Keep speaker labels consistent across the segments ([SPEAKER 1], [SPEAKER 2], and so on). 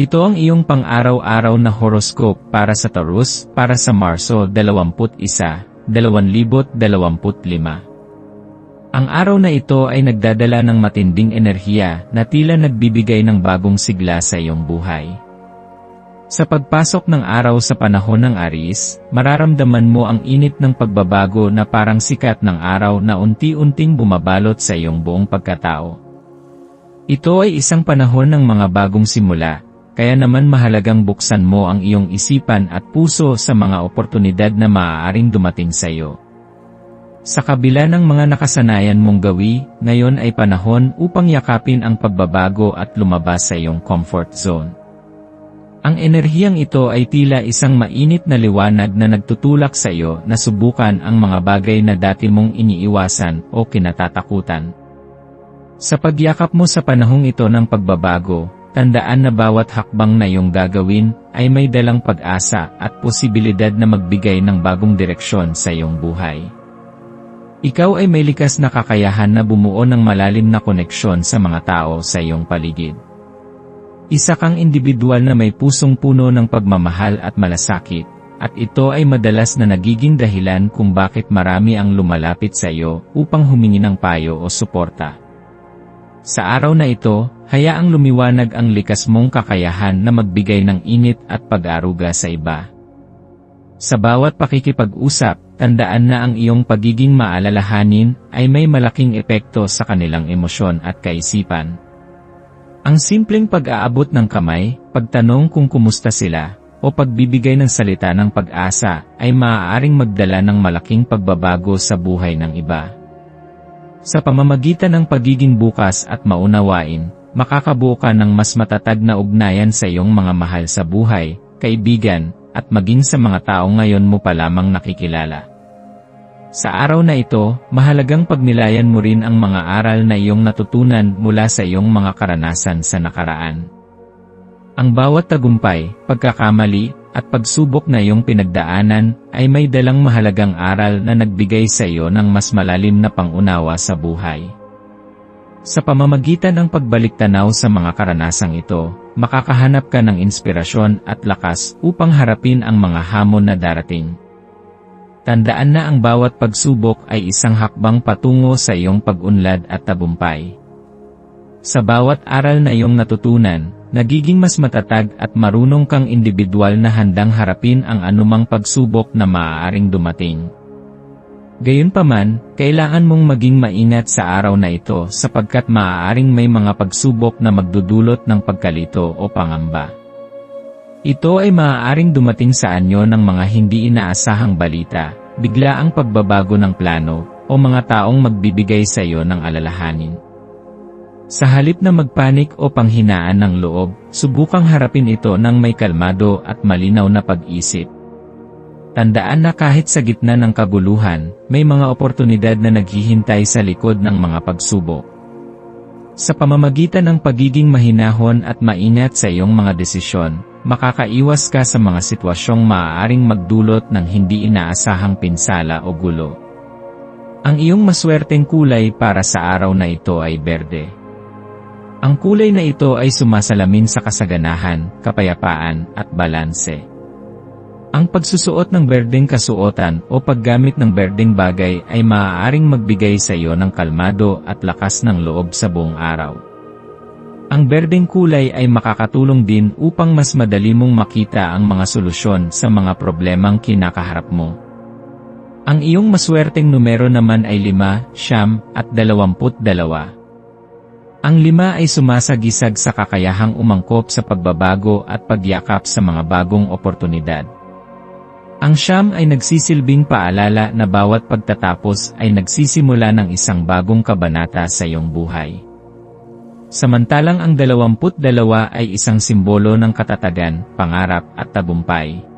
[SPEAKER 1] Ito ang iyong pang-araw-araw na horoscope para sa Taurus para sa Marso 21, 2025. Ang araw na ito ay nagdadala ng matinding enerhiya na tila nagbibigay ng bagong sigla sa iyong buhay. Sa pagpasok ng araw sa panahon ng Aris, mararamdaman mo ang init ng pagbabago na parang sikat ng araw na unti-unting bumabalot sa iyong buong pagkatao. Ito ay isang panahon ng mga bagong simula, kaya naman mahalagang buksan mo ang iyong isipan at puso sa mga oportunidad na maaaring dumating sa iyo. Sa kabila ng mga nakasanayan mong gawi, ngayon ay panahon upang yakapin ang pagbabago at lumabas sa iyong comfort zone. Ang enerhiyang ito ay tila isang mainit na liwanag na nagtutulak sa iyo na subukan ang mga bagay na dati mong iniiwasan o kinatatakutan. Sa pagyakap mo sa panahong ito ng pagbabago, Tandaan na bawat hakbang na iyong gagawin ay may dalang pag-asa at posibilidad na magbigay ng bagong direksyon sa iyong buhay. Ikaw ay may likas na kakayahan na bumuo ng malalim na koneksyon sa mga tao sa iyong paligid. Isa kang individual na may pusong puno ng pagmamahal at malasakit, at ito ay madalas na nagiging dahilan kung bakit marami ang lumalapit sa iyo upang humingi ng payo o suporta. Sa araw na ito, hayaang lumiwanag ang likas mong kakayahan na magbigay ng init at pag-aruga sa iba. Sa bawat pakikipag-usap, tandaan na ang iyong pagiging maalalahanin ay may malaking epekto sa kanilang emosyon at kaisipan. Ang simpleng pag-aabot ng kamay, pagtanong kung kumusta sila, o pagbibigay ng salita ng pag-asa ay maaaring magdala ng malaking pagbabago sa buhay ng iba. Sa pamamagitan ng pagiging bukas at maunawain, makakabuo ka ng mas matatag na ugnayan sa iyong mga mahal sa buhay, kaibigan, at maging sa mga tao ngayon mo pa lamang nakikilala. Sa araw na ito, mahalagang pagnilayan mo rin ang mga aral na iyong natutunan mula sa iyong mga karanasan sa nakaraan. Ang bawat tagumpay, pagkakamali, at pagsubok na iyong pinagdaanan, ay may dalang mahalagang aral na nagbigay sa iyo ng mas malalim na pangunawa sa buhay. Sa pamamagitan ng pagbalik tanaw sa mga karanasang ito, makakahanap ka ng inspirasyon at lakas upang harapin ang mga hamon na darating. Tandaan na ang bawat pagsubok ay isang hakbang patungo sa iyong pag-unlad at tabumpay. Sa bawat aral na iyong natutunan, nagiging mas matatag at marunong kang individual na handang harapin ang anumang pagsubok na maaaring dumating. Gayunpaman, kailangan mong maging maingat sa araw na ito sapagkat maaaring may mga pagsubok na magdudulot ng pagkalito o pangamba. Ito ay maaaring dumating sa anyo ng mga hindi inaasahang balita, bigla ang pagbabago ng plano, o mga taong magbibigay sa iyo ng alalahanin. Sa halip na magpanik o panghinaan ng loob, subukang harapin ito ng may kalmado at malinaw na pag-isip. Tandaan na kahit sa gitna ng kaguluhan, may mga oportunidad na naghihintay sa likod ng mga pagsubok. Sa pamamagitan ng pagiging mahinahon at maingat sa iyong mga desisyon, makakaiwas ka sa mga sitwasyong maaaring magdulot ng hindi inaasahang pinsala o gulo. Ang iyong maswerteng kulay para sa araw na ito ay berde. Ang kulay na ito ay sumasalamin sa kasaganahan, kapayapaan, at balanse. Ang pagsusuot ng berdeng kasuotan o paggamit ng berdeng bagay ay maaaring magbigay sa iyo ng kalmado at lakas ng loob sa buong araw. Ang berdeng kulay ay makakatulong din upang mas madali mong makita ang mga solusyon sa mga problemang kinakaharap mo. Ang iyong maswerteng numero naman ay 5, siyam, at 22. Ang lima ay sumasagisag sa kakayahang umangkop sa pagbabago at pagyakap sa mga bagong oportunidad. Ang siyam ay nagsisilbing paalala na bawat pagtatapos ay nagsisimula ng isang bagong kabanata sa iyong buhay. Samantalang ang 22 ay isang simbolo ng katatagan, pangarap at tagumpay.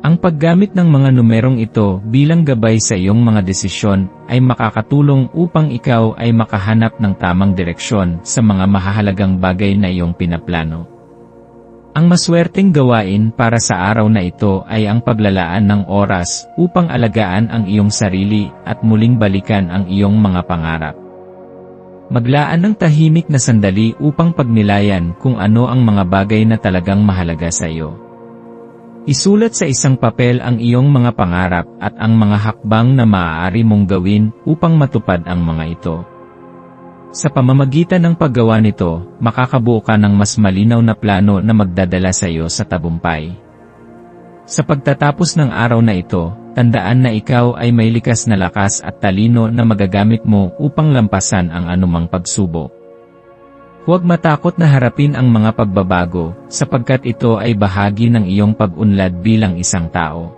[SPEAKER 1] Ang paggamit ng mga numerong ito bilang gabay sa iyong mga desisyon ay makakatulong upang ikaw ay makahanap ng tamang direksyon sa mga mahahalagang bagay na iyong pinaplano. Ang maswerteng gawain para sa araw na ito ay ang paglalaan ng oras upang alagaan ang iyong sarili at muling balikan ang iyong mga pangarap. Maglaan ng tahimik na sandali upang pagnilayan kung ano ang mga bagay na talagang mahalaga sa iyo. Isulat sa isang papel ang iyong mga pangarap at ang mga hakbang na maaari mong gawin upang matupad ang mga ito. Sa pamamagitan ng paggawa nito, makakabuo ka ng mas malinaw na plano na magdadala sa iyo sa tabumpay. Sa pagtatapos ng araw na ito, tandaan na ikaw ay may likas na lakas at talino na magagamit mo upang lampasan ang anumang pagsubok. Huwag matakot na harapin ang mga pagbabago, sapagkat ito ay bahagi ng iyong pag-unlad bilang isang tao.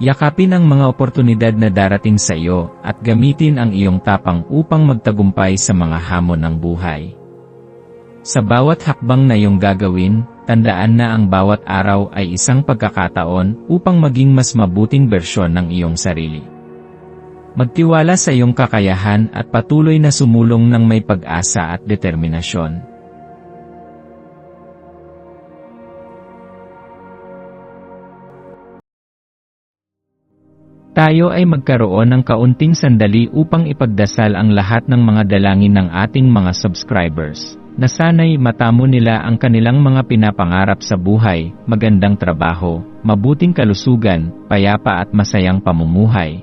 [SPEAKER 1] Yakapin ang mga oportunidad na darating sa iyo, at gamitin ang iyong tapang upang magtagumpay sa mga hamon ng buhay. Sa bawat hakbang na iyong gagawin, tandaan na ang bawat araw ay isang pagkakataon upang maging mas mabuting bersyon ng iyong sarili. Magtiwala sa iyong kakayahan at patuloy na sumulong ng may pag-asa at determinasyon. Tayo ay magkaroon ng kaunting sandali upang ipagdasal ang lahat ng mga dalangin ng ating mga subscribers, na sana'y matamo nila ang kanilang mga pinapangarap sa buhay, magandang trabaho, mabuting kalusugan, payapa at masayang pamumuhay,